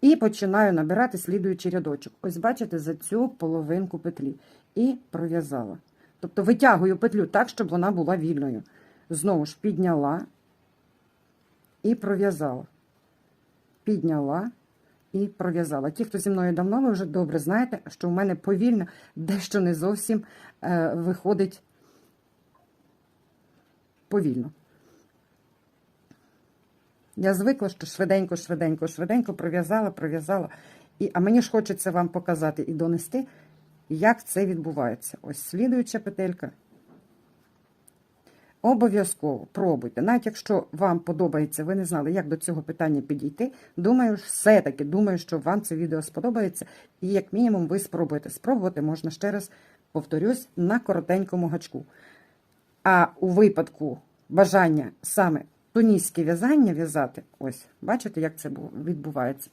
І починаю набирати слідуючий рядочок. Ось бачите, за цю половинку петлі. І пров'язала. Тобто витягую петлю так, щоб вона була вільною. Знову ж підняла і пров'язала. Підняла і пров'язала. Ті, хто зі мною давно, ви вже добре знаєте, що в мене повільно дещо не зовсім е, виходить повільно. Я звикла, що швиденько, швиденько, швиденько пров'язала, пров'язала. І, а мені ж хочеться вам показати і донести, як це відбувається. Ось слідуюча петелька. Обов'язково пробуйте. Навіть якщо вам подобається, ви не знали, як до цього питання підійти. Думаю, все-таки думаю, що вам це відео сподобається. І як мінімум ви спробуєте. Спробувати можна ще раз, повторюсь, на коротенькому гачку. А у випадку бажання саме тунійське в'язання в'язати, ось, бачите, як це бу- відбувається.